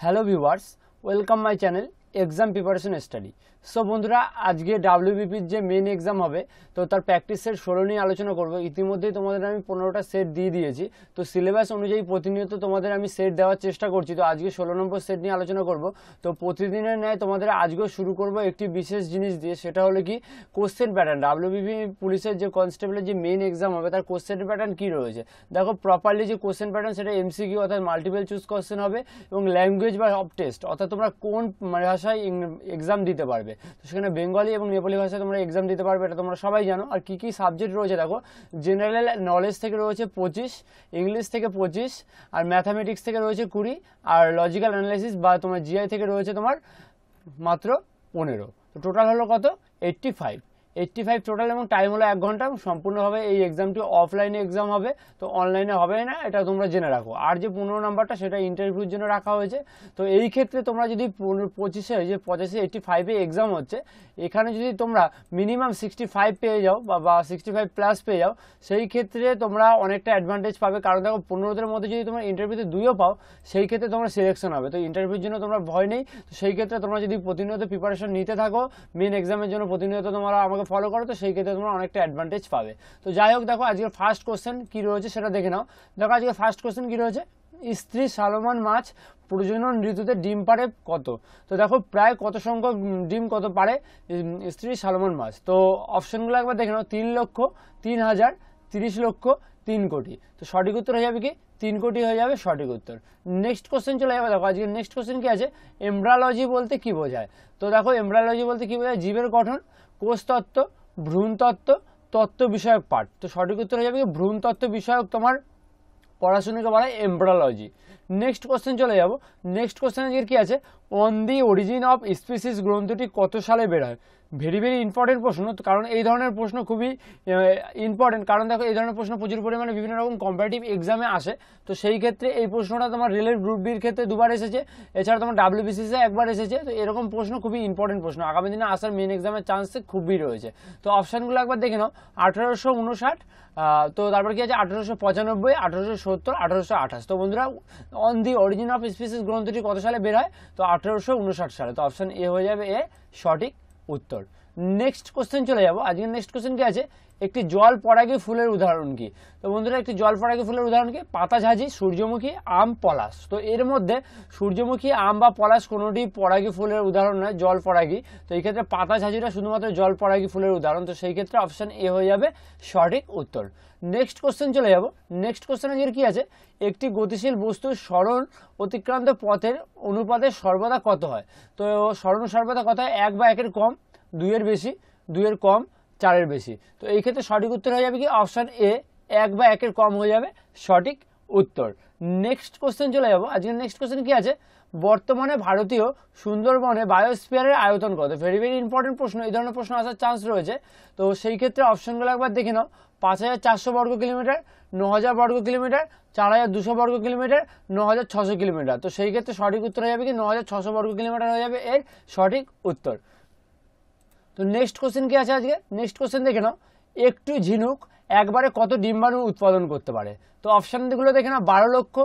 hello viewers welcome my channel. Exam preparation study so বন্ধুরা, আজকে ডাব্লিউবিপির যে মেন এক্সাম হবে, তো তার প্র্যাকটিস সেট ষোলো নিয়ে আলোচনা করব। ইতিমধ্যেই তোমাদের আমি পনেরোটা সেট দিয়ে দিয়েছি। তো সিলেবাস অনুযায়ী প্রতিনিয়ত তোমাদের আমি সেট দেওয়ার চেষ্টা করছি। তো আজকে ষোলো নম্বর সেট নিয়ে আলোচনা করব। তো প্রতিদিনের ন্যায় তোমাদের আজকেও শুরু করব একটি বিশেষ জিনিস দিয়ে, সেটা হলো কি? কোশ্চেন প্যাটার্ন ডাব্লিউবিপি পুলিশের যে কনস্টেবলের যে মেন এক্সাম হবে, তার কোশ্চেন প্যাটার্ন কী রয়েছে? দেখো প্রপারলি যে কোশ্চেন প্যাটার্ন সেটা এমসিকিউ অর্থাৎ মাল্টিপল চুজ কোশ্চেন হবে এবং ল্যাঙ্গুয়েজ বা অফ টেস্ট অর্থাৎ তোমরা কোন ভাষায় এক্সাম দিতে পারবে। তো সেখানে বেঙ্গলি এবং নেপালি ভাষায় তোমরা এক্সাম দিতে পারবে, এটা তোমরা সবাই জানো। আর কী কী সাবজেক্ট রয়েছে দেখো জেনারেল নলেজ থেকে রয়েছে পঁচিশ ইংলিশ থেকে পঁচিশ, আর ম্যাথামেটিক্স থেকে রয়েছে কুড়ি, আর লজিক্যাল অ্যানালাইসিস বা তোমার জিআই থেকে রয়েছে তোমার মাত্র পনেরো। তো টোটাল হলো কত? Eighty five eighty five total এবং টাইম হলো এক ঘণ্টা সম্পূর্ণভাবে এই এক্সামটি অফলাইনে এক্সাম হবে, তো অনলাইনে হবে না, এটা তোমরা জেনে রাখো। আর যে পনেরো নাম্বারটা, সেটা ইন্টারভিউর জন্য রাখা হয়েছে। তো এই ক্ষেত্রে তোমরা যদি পঁচিশে যে পঁচাশি এইটটি ফাইভে এক্সাম হচ্ছে, এখানে যদি তোমরা মিনিমাম সিক্সটি ফাইভ পেয়ে যাও, বা সিক্সটি ফাইভ প্লাস পেয়ে যাও, সেই ক্ষেত্রে তোমরা অনেকটা অ্যাডভান্টেজ পাবে। কারণ দেখো, পনেরোদের মধ্যে যদি তোমরা ইন্টারভিউতে দুইও পাও, সেই ক্ষেত্রে তোমরা সিলেকশন হবে। তো ইন্টারভিউর জন্য তোমরা ভয় নেই। তো সেই ক্ষেত্রে তোমরা যদি প্রতিনিয়ত প্রিপারেশন নিতে থাকো মেন এক্সামের জন্য প্রতিনিয়ত তোমরা আমাকে ফলো করো, তো সেই ক্ষেত্রে তোমরা অনেকটা অ্যাডভান্টেজ পাবে। তো যাই হোক, দেখো আজকে ফার্স্ট কোশ্চেন কী রয়েছে সেটা দেখে নাও। দেখো আজকে ফার্স্ট কোশ্চেন কী রয়েছে? স্ত্রী সালমান মাছ প্রজনন ঋতুতে ডিম পারে কত? তো দেখো, প্রায় কত সংখ্যক ডিম কত পারে স্ত্রী সালমান মাছ। তো অপশনগুলো একবার দেখে নাও। তিন লক্ষ, তিন হাজার, তিরিশ লক্ষ, তিন কোটি। তো সঠিক উত্তর হয়ে যাবে কি? তিন কোটি হয়ে যাবে, সঠিক উত্তর। নেক্সট কোশ্চেন চলে যাবে দেখো, আজকে নেক্সট কোশ্চেন কি আছে? এমব্রালজি বলতে কি বোঝায়? তো দেখো এমব্রালজি বলতে কি বোঝায়? জীবের গঠন কোষতত্ত্ব ভ্রূণতত্ত্ব তত্ত্ব বিষয়ক পাঠ। তো সঠিক উত্তর হয়ে যাবে ভ্রূণতত্ত্ব বিষয়ক তোমার পড়াশুনোকে বলা হয় এমব্রালজি নেক্সট কোশ্চেন চলে যাব। নেক্সট কোশ্চেন আজকের কি আছে? On the origin of species গ্রন্থটি কত সালে বের হয় ভেরি ভেরি ইম্পর্টেন্ট প্রশ্ন কারণ এই ধরনের প্রশ্ন খুবই ইম্পর্টেন্ট কারণ দেখো, এই ধরনের প্রশ্ন প্রচুর পরিমাণে বিভিন্ন রকম কম্পারেটিভ এক্সামে আসে। তো সেই ক্ষেত্রে এই প্রশ্নটা তোমার রেলের গ্রুপ বির ক্ষেত্রে দুবার এসেছে। এছাড়া তোমার ডাব্লিউবিসিসে একবার এসেছে। তো এরকম প্রশ্ন খুবই ইম্পর্টেন্ট প্রশ্ন। আগামী দিনে আসার মেন এক্সামের চান্স খুবই রয়েছে। তো অপশানগুলো একবার দেখে নাও। আঠারোশো উনষাট তো তারপর কি আছে? আঠারোশো পঁচানব্বই, আঠারোশো সত্তর, আঠারোশো আঠাশ। তো বন্ধুরা on the origin of species গ্রন্থটি কত সালে বের হয়? তো আঠারোশো সালে। তো অপশান এ হয়ে যাবে এ সঠিক উত্তর। নেক্সট কোশ্চেন চলে যাব। আজকে নেক্সট কোশ্চেন কি আছে? একটি জল পরাগী ফুলের উদাহরণ কি? তো বন্ধুরা, একটি জল পরাগী ফুলের উদাহরণ কি? পাতাঝাজি সূর্যমুখী আম, পলাশ। তো এর মধ্যে সূর্যমুখী আম বা পলাশ কোনোটি পরাগী ফুলের উদাহরণ নয়, জল পরাগী তো এই ক্ষেত্রে পাতাঝাজিটা শুধুমাত্র জল পরাগী ফুলের উদাহরণ। তো সেই ক্ষেত্রে অপশান এ হয়ে যাবে সঠিক উত্তর। নেক্সট কোশ্চেন চলে যাব। নেক্সট কোশ্চেন আজকের কি আছে? একটি গতিশীল বস্তুর স্মরণ অতিক্রান্ত পথের অনুপাতে সর্বদা কত হয়? তো স্মরণ সর্বদা কত হয়? এক বা একের কম। দুইয়ের বেশি, দুইয়ের কম, চারের বেশি। তো এই ক্ষেত্রে সঠিক উত্তর হয়ে যাবে কি? অপশান এ এক বা একের কম হয়ে যাবে। সঠিক উত্তর। নেক্সট কোশ্চেন চলে যাব। আজকে নেক্সট কোশ্চেন কি আছে? বর্তমানে ভারতীয় সুন্দরবনে বায়োস্ফিয়ারের আয়তন কত? ভেরি ভেরি ইম্পর্টেন্ট প্রশ্ন। এই ধরনের প্রশ্ন আসার চান্স রয়েছে। তো সেই ক্ষেত্রে অপশনগুলো একবার দেখে নাও। পাঁচ হাজার চারশো বর্গ কিলোমিটার, ন হাজার বর্গ কিলোমিটার, চার হাজার দুশো বর্গ কিলোমিটার, ন হাজার ছশো কিলোমিটার। তো সেই ক্ষেত্রে সঠিক উত্তর হয়ে যাবে কি? ন হাজার ছশো বর্গ কিলোমিটার হয়ে যাবে এর সঠিক উত্তর। তো নেক্সট কোশ্চেন কি আছে আজকে? নেক্সট কোশ্চেন দেখে নাও। একটু ঝিনুক, একবারে কত ডিম্বাণু উৎপাদন করতে পারে? তো অপশানগুলো দেখে নাও, বারো লক্ষ,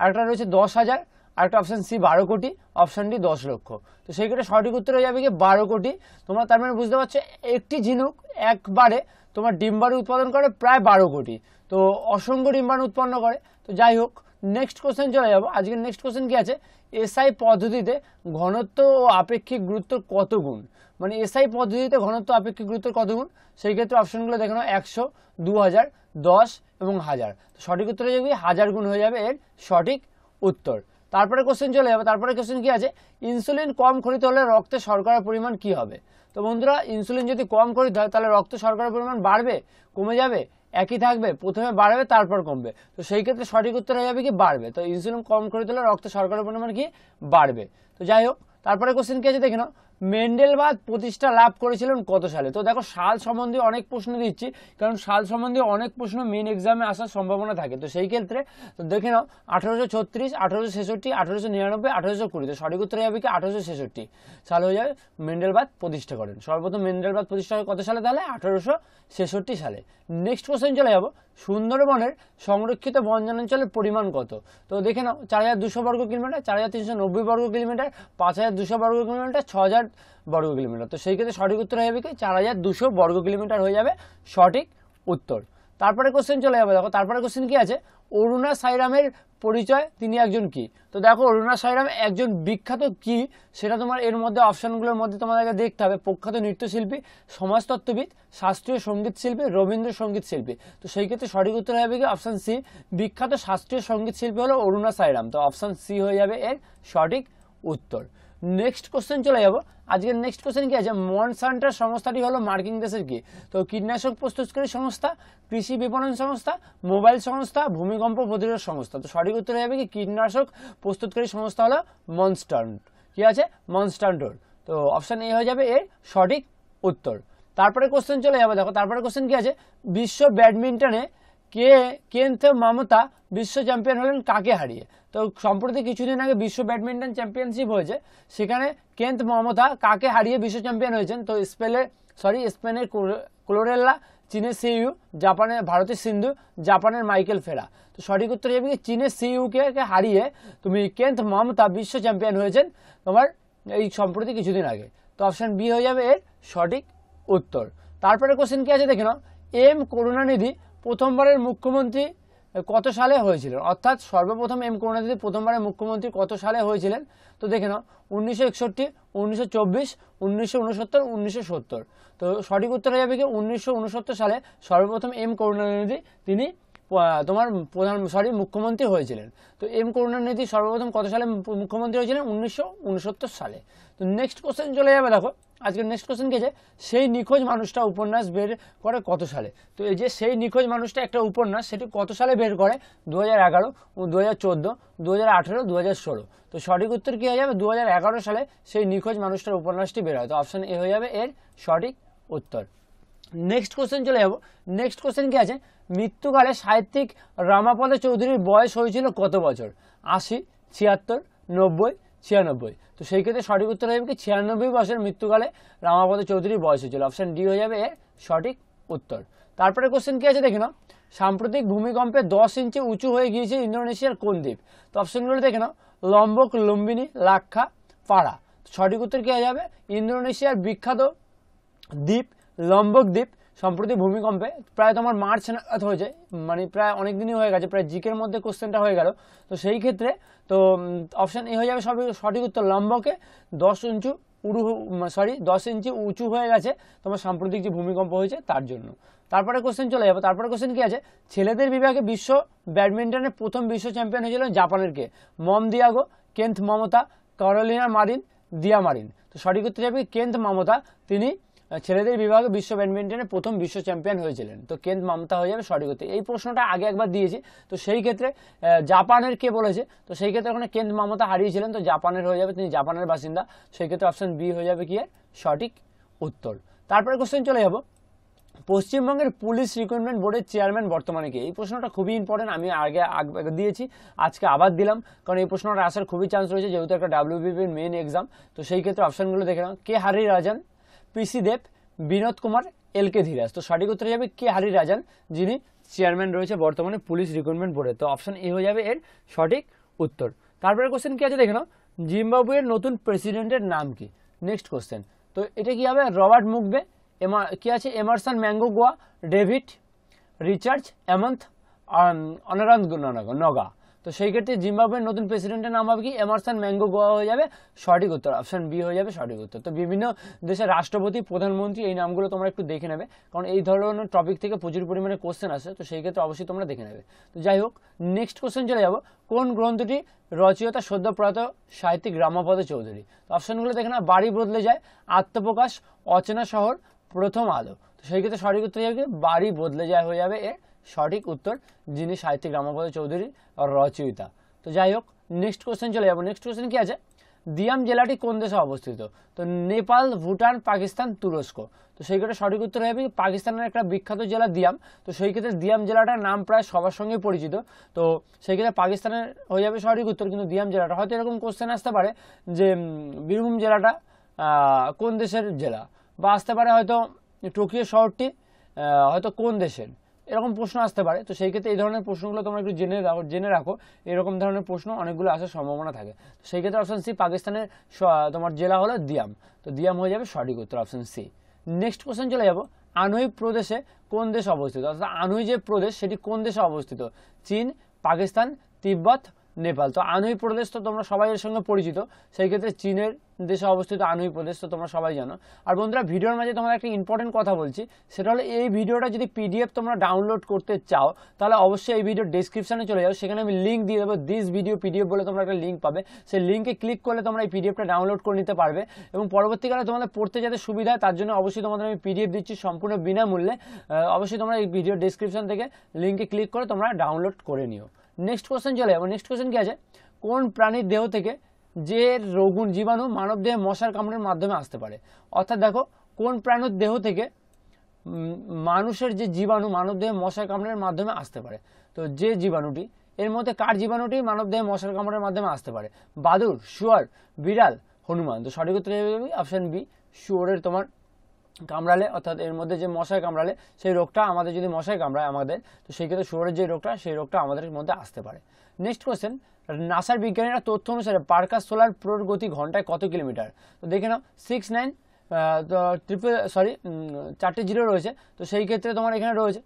আরেকটা রয়েছে দশ হাজার, আরেকটা অপশান সি বারো কোটি অপশান ডি দশ লক্ষ। তো সেই ক্ষেত্রে সঠিক উত্তর হয়ে যাবে কি বারো কোটি। তোমরা তার মানে বুঝতে পারছ, একটি ঝিনুক একবারে তোমার ডিম্বাণু উৎপাদন করে প্রায় বারো কোটি। তো অসংখ্য ডিম্বাণু উৎপন্ন করে। তো যাই হোক নেক্সট কোশ্চেন চলে যাব। আজকের নেক্সট কোশ্চেন কি আছে? এসআই পদ্ধতিতে ঘনত্ব ও আপেক্ষিক গুরুত্ব কত গুণ? মানে এসআই পদ্ধতিতে ঘনত্ব আপেক্ষিক গুরুত্বের কত গুণ সেই ক্ষেত্রে অপশনগুলো দেখে দেখানো একশো দু হাজার দশ এবং হাজার। সঠিক উত্তর হয়ে যাবে হাজার গুণ হয়ে যাবে এর সঠিক উত্তর। তারপরে কোশ্চেন চলে যাবে। তারপরে কোশ্চেন কি আছে? ইনসুলিন কম খরিত হলে রক্তে শর্করার পরিমাণ কি হবে? তো বন্ধুরা ইনসুলিন যদি কম খরিত হয়, তাহলে রক্ত শর্করার পরিমাণ বাড়বে, কমে যাবে, একই থাকবে, প্রথমে বাড়বে, তারপর কমবে। তো সেই ক্ষেত্রে সঠিক উত্তর হয়ে যাবে কি? বাড়বে। তো ইনসুলিন কম খরিত হলে রক্ত শর্করার পরিমাণ কি? বাড়বে। তো যাই হোক, তারপরে কোশ্চেন কি আছে? দেখে নাও। মেন্ডেলবাদ প্রতিষ্ঠা লাভ করেছিলেন কত সালে? তো দেখো, সাল সম্বন্ধে অনেক প্রশ্ন দিচ্ছি, কারণ সাল সম্বন্ধে অনেক প্রশ্ন মেন এক্সামে আসার সম্ভাবনা থাকে। তো সেই ক্ষেত্রে, তো দেখে নাও, আঠারোশো ছত্রিশ, আঠারোশো ছেষট্টি, আঠারোশো নিরানব্বই, আঠারোশো কুড়ি। তো সঠিক উত্তর হবে কি? আঠারোশো ছেষট্টি। সাল হয়ে যাবে মেন্ডেলবাদ প্রতিষ্ঠা করেন। সর্বপ্রথম মেন্ডেলবাদ প্রতিষ্ঠা কত সালে তাহলে? আঠারোশো ছেষট্টি সালে। নেক্সট কোশ্চেন চলে যাব। সুন্দরবনের সংরক্ষিত বনাঞ্চলের পরিমাণ কত? তো দেখে নাও, চার হাজার দুশো বর্গ কিলোমিটার, চার হাজার তিনশো নব্বই বর্গ কিলোমিটার, পাঁচ হাজার দুশো বর্গ কিলোমিটার, ছ হাজার বর্গ কিলোমিটার। তো সেই ক্ষেত্রে সঠিক উত্তর হয়ে যাবে কি? চার হাজার দুশো বর্গ কিলোমিটার হয়ে যাবে সঠিক উত্তর। তারপরে কোশ্চেন চলে যাবে। দেখো, তারপরে কোশ্চেন কি আছে? অরুণা সাইরামের পরিচয়, তিনি একজন কি? তো দেখো, অরুণা সাইরাম একজন বিখ্যাত কি? সেটা তোমার এর মধ্যে, অপশনগুলোর মধ্যে তোমাদেরকে দেখতে হবে। প্রখ্যাত নৃত্যশিল্পী, সমাজতত্ত্ববিদ, শাস্ত্রীয় সংগীত শিল্পী, রবীন্দ্রসঙ্গীত শিল্পী। তো সেই ক্ষেত্রে সঠিক উত্তর হবে কি? অপশন সি বিখ্যাত শাস্ত্রীয় সংগীত শিল্পী হলো অরুণা সাইরাম। তো অপশন সি হয়ে যাবে এর সঠিক উত্তর। নেক্সট কোশ্চেন চলে যাব। আজকের নেক্সট কোশ্চেন কি আছে? মনসান্টার সংস্থাটি হলো মার্কিন দেশের কি? তো কীটনাশক প্রস্তুতকারী সংস্থা, কৃষি বিপণন সংস্থা, মোবাইল সংস্থা, ভূমিকম্প প্রতিরোধ সংস্থা। তো সঠিক উত্তর যাবে কি? কীটনাশক প্রস্তুতকারী সংস্থা হলো মনস্টান্ট কি আছে? মনস্টান্টোর তো অপশান এ হয়ে যাবে এর সঠিক উত্তর। তারপরে কোশ্চেন চলে যাবে। দেখো, তারপরে কোশ্চেন কি আছে? বিশ্ব ব্যাডমিন্টনে কে, কেন্থ মামতা বিশ্ব চ্যাম্পিয়ন হলেন, কাকে হারিয়ে? তো সম্প্রতি কিছুদিন আগে বিশ্ব ব্যাডমিন্টন চ্যাম্পিয়নশিপ হয়েছে, সেখানে কেন্থ মমতা কাকে হারিয়ে বিশ্ব চ্যাম্পিয়ন হয়েছেন? তো স্পেনের সরি স্পেনের ক্লোরেল্লা চীনের সিইউ জাপানের, ভারতের সিন্ধু, জাপানের মাইকেল ফেরা। তো সঠিক উত্তর যাবে কি চীনের সিইউকে হারিয়ে তুমি কেন্থ মমতা বিশ্ব চ্যাম্পিয়ন হয়েছেন তোমার এই সম্প্রতি কিছুদিন আগে। তো অপশন বি হয়ে যাবে এর সঠিক উত্তর। তারপরে কোশ্চেন কি আছে দেখে নাও। এম করুণানিধি প্রথমবারের মুখ্যমন্ত্রী কত সালে হয়েছিলেন? অর্থাৎ সর্বপ্রথম এম করুণানিধি প্রথমবারে মুখ্যমন্ত্রী কত সালে হয়েছিলেন? তো দেখে নাও, উনিশশো একষট্টি, উনিশশো চব্বিশ, উনিশশো সত্তর। তো সঠিক উত্তর হয়ে যাবে কি? উনিশশো উনসত্তর সালে সর্বপ্রথম এম করুণানিধি তিনি তোমার প্রধান সরি মুখ্যমন্ত্রী হয়েছিলেন। তো এম করুণানিধি সর্বপ্রথম কত সালে মুখ্যমন্ত্রী হয়েছিলেন? উনিশশো উনসত্তর সালে। তো নেক্সট কোশ্চেন চলে যাবে, দেখো। আজকের নেক্সট কোশ্চেন আছে? সেই নিখোঁজ মানুষটা উপন্যাস বের করে কত সালে? তো এই যে সেই নিখোঁজ মানুষটা একটা উপন্যাস, সেটি কত সালে বের করে? দু হাজার এগারো দু হাজার চোদ্দ দু হাজার আঠেরো দু হাজার ষোলো। তো সঠিক উত্তর কী হয়ে যাবে? দু হাজার এগারো সালে সেই নিখোঁজ মানুষটার উপন্যাসটি বের হয়। তো অপশন এ হয়ে যাবে এর সঠিক উত্তর। নেক্সট কোশ্চেন চলে যাব। নেক্সট কোশ্চেন কি আছে? মৃত্যুকালে সাহিত্যিক রামাপদ চৌধুরীর বয়স হয়েছিল কত বছর? আশি, ছিয়াত্তর, নব্বই ছিয়ানব্বই। তো সেই ক্ষেত্রে সঠিক উত্তর হবে কি, ছিয়ানব্বই বছর মৃত্যুকালে রামাপদ চৌধুরীর বয়স হয়েছিল। অপশন ডি হয়ে যাবে এর সঠিক উত্তর। তারপরে কোশ্চেন কি আছে দেখে নাও। সাম্প্রতিক ভূমিকম্পে দশ ইঞ্চি উঁচু হয়ে গিয়েছে ইন্দোনেশিয়ার কোন দ্বীপ? তো অপশনগুলো দেখে নাও। লম্বক, লুম্বিনী, লাক্ষা, পাড়া। সঠিক উত্তর কি হয়ে যাবে? ইন্দোনেশিয়ার বিখ্যাত দ্বীপ, লম্বক দ্বীপ সম্প্রতি ভূমিকম্পে প্রায় তোমার মার্চ নাগাদ হয়েছে মানে প্রায় অনেক দিনই হয়ে গেছে, প্রায় জিকের মধ্যে কোশ্চেনটা হয়ে গেল। তো সেই ক্ষেত্রে তো অপশান এ হয়ে যাবে সব সঠিক উত্তর। লম্বকে দশ ইঞ্চু উড়ু সরি দশ ইঞ্চি উঁচু হয়ে গেছে তোমার সাম্প্রতিক যে ভূমিকম্প হয়েছে তার জন্য। তারপরে কোশ্চেন চলে যাবে। তারপরে কোশ্চেন কি আছে? ছেলেদের বিভাগে বিশ্ব ব্যাডমিন্টনের প্রথম বিশ্ব চ্যাম্পিয়ন হয়েছিল জাপানের কে? মম দিয়াগো, কেন্থ মমতা, ক্যারোলিনা মারিন, দিয়া মারিন। তো সঠিক উত্তর যাবে কেন্থ মমতা। তিনি ছেলেদের বিভাগে বিশ্ব ব্যাডমিন্টনে প্রথম বিশ্ব চ্যাম্পিয়ন হয়েছিলেন। তো কেন্থ মমতা হয়ে যাবে সঠিক উত্তর? এই প্রশ্নটা আগে একবার দিয়েছি। তো সেই ক্ষেত্রে জাপানের কে বলেছে? তো সেই ক্ষেত্রে ওখানে কেন্থ মমতা হারিয়েছিলেন? তো জাপানের হয়ে যাবে, তিনি জাপানের বাসিন্দা। সেই ক্ষেত্রে অপশন বি হয়ে যাবে কি সঠিক উত্তর। তারপরে কোশ্চেন চলে যাব। পশ্চিমবঙ্গের পুলিশ রিক্রুটমেন্ট বোর্ডের চেয়ারম্যান বর্তমানে কে? এই প্রশ্নটা খুবই ইম্পর্টেন্ট আমি আগে আগ- দিয়েছি, আজকে আবার দিলাম। কারণ এই প্রশ্নটা আসার খুবই চান্স রয়েছে, যেহেতু একটা ডাব্লিউবিপির মেন এক্সাম তো সেই ক্ষেত্রে অপশানগুলো দেখে নাও। কে হারি রাজান? পিসি দেব, বিনোদ কুমার, এল কে ধীরাজ। তো সঠিক উত্তর যাবে কে? হারি রাজান যিনি চেয়ারম্যান রয়েছে বর্তমানে পুলিশ রিক্রুটমেন্ট বোর্ডে। তো অপশন এ হয়ে যাবে এর সঠিক উত্তর। তারপরে কোশ্চেন কি আছে দেখে নাও। জিম্বাবুয়ের নতুন প্রেসিডেন্টের নাম কি? নেক্সট কোশ্চেন তো এটা কি হবে? রবার্ট মুগবে, এমা, কি আছে? Emmerson Mnangagwa David Richard এমন্থ অনারান্ত নগা। তো সেই ক্ষেত্রে জিম্বাবুয়ের নতুন প্রেসিডেন্টের নাম হবে কি? এমারসন ম্যাঙ্গো গোয়া হয়ে যাবে, সঠিক উত্তর। অপশন বি হয়ে যাবে, সঠিক উত্তর। তো বিভিন্ন দেশের রাষ্ট্রপতি, প্রধানমন্ত্রী এই নামগুলো তোমরা একটু দেখে নেবে। কারণ এই ধরনের টপিক থেকে প্রচুর পরিমাণে কোশ্চেন আসে, তো সেই ক্ষেত্রে অবশ্যই তোমরা দেখে নেবে। তো যাই হোক নেক্সট কোশ্চেন চলে যাব। কোন গ্রন্থটি রচয়িতা সদ্যপ্রয়াত সাহিত্যিক রামাপদ চৌধুরী? তো অপশনগুলো দেখে না বাড়ি বদলে যায়, আত্মপ্রকাশ, অচেনা শহর, প্রথম আলো। তো সেই ক্ষেত্রে সঠিক উত্তর যাবে বাড়ি বদলে যায় হয়ে যাবে এর সঠিক উত্তর যিনি সাহিত্যিক রামাপদ চৌধুরীর রচয়িতা। তো যাই হোক নেক্সট কোশ্চেন চলে যাব। নেক্সট কোশ্চেন কি আছে? দিয়াম জেলাটি কোন দেশে অবস্থিত? তো নেপাল, ভুটান, পাকিস্তান, তুরস্ক। তো সেই ক্ষেত্রে সঠিক উত্তর হবে পাকিস্তানের একটা বিখ্যাত জেলা দিয়াম। তো সেই ক্ষেত্রে দিয়াম জেলাটার নাম প্রায় সবার সঙ্গে পরিচিত। তো সেই ক্ষেত্রে পাকিস্তানের হয়ে যাবে সঠিক উত্তর, কিন্তু দিয়াম জেলাটা। হয়তো এরকম কোশ্চেন আসতে পারে যে বীরভূম জেলাটা কোন দেশের জেলা? বা আসতে পারে হয়তো টোকিও শহরটি হয়তো কোন দেশের? এরকম প্রশ্ন আসতে পারে। তো সেই ক্ষেত্রে এই ধরনের প্রশ্নগুলো তোমরা একটু জেনে রাখো জেনে রাখো। এরকম ধরনের প্রশ্ন অনেকগুলো আসার সম্ভাবনা থাকে। সেই ক্ষেত্রে অপশন সি পাকিস্তানের তোমার জেলা হলো দিয়াম। তো দিয়াম হয়ে যাবে সঠিক উত্তর অপশন সি নেক্সট কোশ্চেন চলে যাব। আনুই প্রদেশে কোন দেশ অবস্থিত? অর্থাৎ আনুই যে প্রদেশ, সেটি কোন দেশে অবস্থিত? চীন, পাকিস্তান, তিব্বত নেপাল। তো আনহুই প্রদেশ তো তোমরা সবাই এর সঙ্গে পরিচিত। সেই ক্ষেত্রে চীনের দেশে অবস্থিত আনহুই প্রদেশ তো তোমরা সবাই জানো। আর বন্ধুরা, ভিডিওর মাঝে তোমাদের একটা ইম্পর্টেন্ট কথা বলছি। সেটা হলো এই ভিডিওটা যদি পিডিএফ তোমরা ডাউনলোড করতে চাও, তাহলে অবশ্যই এই ভিডিও ডিসক্রিপশনে চলে যাও। সেখানে আমি লিঙ্ক দিয়ে দেবো দিস ভিডিও পিডিএফ বলে তোমরা একটা লিঙ্ক পাবে। সেই লিঙ্কে ক্লিক করলে তোমরা এই পিডিএফটা ডাউনলোড করে নিতে পারবে। এবং পরবর্তীকালে তোমাদের পড়তে যাতে সুবিধা হয়, তার জন্য অবশ্যই তোমাদের আমি পিডিএফ দিচ্ছি সম্পূর্ণ বিনামূল্যে। অবশ্যই তোমরা এই ভিডিও ডিসক্রিপশন থেকে লিঙ্কে ক্লিক করে তোমরা ডাউনলোড করে নিও। নেক্সট কোশ্চেন চলে যাব। নেক্সট কোশ্চেন কি আছে? কোন প্রাণীর দেহ থেকে যে রোগুন জীবাণু মানব দেহে মশার কামড়ের মাধ্যমে আসতে পারে? অর্থাৎ দেখো, কোন প্রাণীর দেহ থেকে মানুষের যে জীবাণু মানব দেহে মশার কামড়ের মাধ্যমে আসতে পারে? তো যে জীবাণুটি, এর মধ্যে কার জীবাণুটি মানব দেহে মশার কামড়ের মাধ্যমে আসতে পারে? বাদুর, শুয়ার, বিড়াল, হনুমান। তো সঠিক উত্তর অপশন বি শুয়োরের তোমার কামড়ালে, অর্থাৎ এর মধ্যে যে মশায় কামড়ালে, সেই রোগটা আমাদের যদি মশায় কামড়ায় আমাদের, তো সেই ক্ষেত্রে শুয়োরের যে রোগটা, সেই রোগটা আমাদের মধ্যে আসতে পারে। নেক্সট কোয়েশ্চেন নাসার বিজ্ঞানীরা তথ্য অনুসারে পার্কাস সোলার প্রোর গতি ঘন্টায় কত কিলোমিটার? তো দেখে নাও সিক্স নাইন তো ট্রিপল সরি চারটে জিরো রয়েছে, তো সেই ক্ষেত্রে তোমার এখানে রয়েছে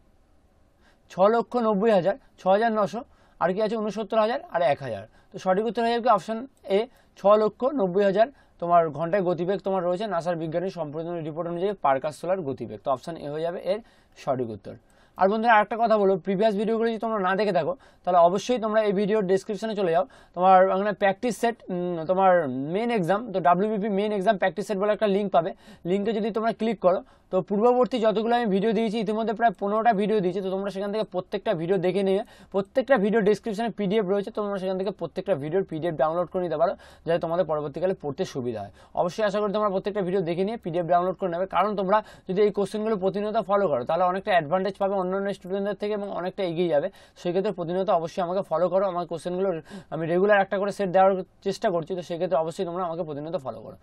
ছ লক্ষ নব্বই হাজার ছ হাজার নশো, আর কি আছে উনসত্তর হাজার আর এক হাজার। তো সঠিক উত্তর হয়ে যাবে অপশন এ ছ লক্ষ নব্বই হাজার তোমার ঘন্টায় গতিবেগ তোমার রয়েছে নাসার বিজ্ঞানী সম্প্রদায় রিপোর্ট অনুযায়ী পার্কাস সোলার গতিবেগ। তো অপশান এ হয়ে যাবে এর সঠিক উত্তর। আর বন্ধুরা, আরেকটা কথা বলো প্রিভিয়াস ভিডিওগুলো যদি তোমরা না দেখে থাকো, তাহলে অবশ্যই তোমরা এই ভিডিওর ডিসক্রিপশনে চলে যাও। তোমার ওখানে প্র্যাকটিস সেট তোমার মেন এক্সাম তো WBP main exam practice set বলে একটা লিঙ্ক পাবে। লিঙ্কে যদি তোমরা ক্লিক করো তো পূর্ববর্তী যতগুলো আমি ভিডিও দিয়েছি, ইতিমধ্যে প্রায় পনেরোটা ভিডিও দিয়েছি, তো তোমরা সেখান থেকে প্রত্যেকটা ভিডিও দেখে নিয়ে, প্রত্যেকটা ভিডিও ডিসক্রিপশনে পিডিএফ রয়েছে, তোমরা সেখান থেকে প্রত্যেকটা ভিডিওর পিডিএফ ডাউনলোড করে নিতে পারো, যাতে তোমাদের পরবর্তীকালে পড়তে সুবিধা হয়। অবশ্যই আশা করি তোমরা প্রত্যেকটা ভিডিও দেখে নিয়ে পিডিএফ ডাউনলোড করে নেবে, কারণ তোমরা যদি এই কোশ্চেনগুলো প্রতিনিয়ত ফলো করো, তাহলে অনেকটা অ্যাডভান্টেজ পাবে অন্যান্য স্টুডেন্টদের থেকে এবং অনেকটা এগিয়ে যাবে। সেক্ষেত্রে প্রতিনিয়ত অবশ্যই আমাকে ফলো করো, আমার কোশ্চেনগুলো আমি রেগুলার একটা করে সেট দেওয়ার চেষ্টা করছি, তো সেক্ষেত্রে অবশ্যই তোমরা আমাকে প্রতিনিয়ত ফলো করো।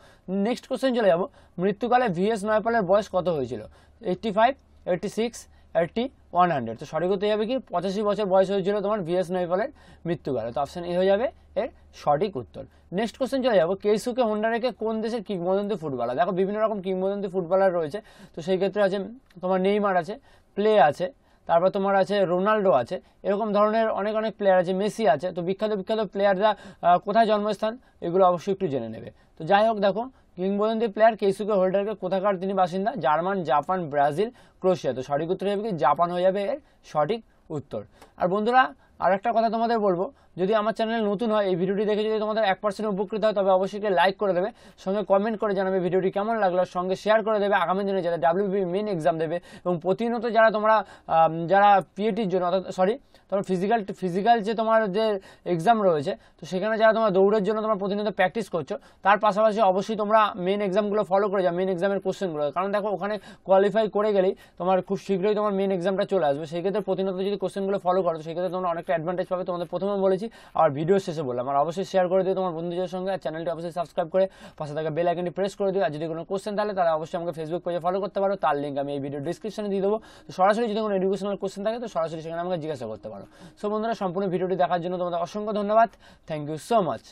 নেক্সট কোশ্চেন চলে যাব, মৃত্যুকালে ভিএস নয়পালের বয়স কত হয়েছিল। Eighty five eighty six eighty one hundred তো সঠিক হতে যাবে কি? পঁচাশি বছর বয়স হয়েছিল তোমার ভিএস নয়পালের মৃত্যুকালে। তো অপশন এ হয়ে যাবে এর সঠিক উত্তর। নেক্সট কোশ্চেন চলে যাব। কেইসুকে হোন্ডা রেখে কোন দেশের কিংবদন্তি ফুটবলার দেখো, বিভিন্ন রকম কিংবদন্তি ফুটবলার রয়েছে। তো সেই ক্ষেত্রে আছে, তোমার নেইমার আছে প্লে আছে, তারপর তোমার আছে রোনাল্ডো আছে, এরকম ধরনের অনেক অনেক প্লেয়ার আছে মেসি আছে। তো বিখ্যাত বিখ্যাত প্লেয়াররা কোথায় জন্মস্থান? এগুলো অবশ্যই একটু জেনে নেবে। তো যাই হোক, দেখো কিংবদন্তি প্লেয়ার কেইসুকে হোল্ডারকে কোথাকার তিনি বাসিন্দা? German, Japan, Brazil, Croatia. তো সঠিক উত্তর হবে কি? জাপান হয়ে যাবে এর সঠিক উত্তর। আর বন্ধুরা আর একটা কথা তোমাদের বলব, যদি আমার চ্যানেল নতুন হয়, এই ভিডিওটি দেখে যদি তোমাদের এক পার্সেন্ট উপকৃত হয়, তবে অবশ্যই লাইক করে দেবে, সঙ্গে কমেন্ট করে জানাবে ভিডিওটি কেমন লাগল সঙ্গে শেয়ার করে দেবে আগামী দিনে যারা ডাব্লিউবি মেন এক্সাম দেবে এবং প্রতিনিয়ত যারা তোমরা যারা পিএটির জন্য, অর্থাৎ সরি তোমার ফিজিক্যাল ফিজিক্যাল যে তোমার যে এক্সাম রয়েছে, তো সেখানে যারা তোমার দৌড়ের জন্য তোমরা প্রতিনিয়ত প্র্যাকটিস করছ, তার পাশাপাশি অবশ্যই তোমরা মেন এক্সামগুলো ফলো করে যাও মেন এক্সামের কোশ্চেনগুলো কারণ দেখো, ওখানে কোয়ালিফাই করে গেলেই তোমার খুব শীঘ্রই তোমার মেন এক্সামটা চলে আসবে। সেই ক্ষেত্রে প্রতিনিয়ত যদি কোশ্চেনগুলো ফলো করো, তো সেই ক্ষেত্রে অনেকটা অ্যাডভান্টেজ পাবে, তোমাদের প্রথমে বলেছি, আর ভিডিও শেষে বললাম। আর অবশ্যই শেয়ার করে দিও তোমার বন্ধুদের সঙ্গে, আর চ্যানেলটি অবশ্যই সাবস্ক্রাইব করে পাশে থাকা বেল আইকনটি প্রেস করে দিও। আর যদি কোনো কোশ্চেন থাকে তাহলে অবশ্যই আমাকে ফেসবুক পেজে ফলো করতে পারো। তার লিঙ্ক আমি এই ভিডিও ডিসক্রিপশনে দিয়ে দেবো। তো সরাসরি যদি কোনো এডুকেশনাল কোশ্চেন থাকে, তো সরাসরি সেখানে আমাকে জিজ্ঞাসা করতে পারো। সো বন্ধুরা, সম্পূর্ণ ভিডিওটি দেখার জন্য তোমাদের অসংখ্য ধন্যবাদ। Thank you so much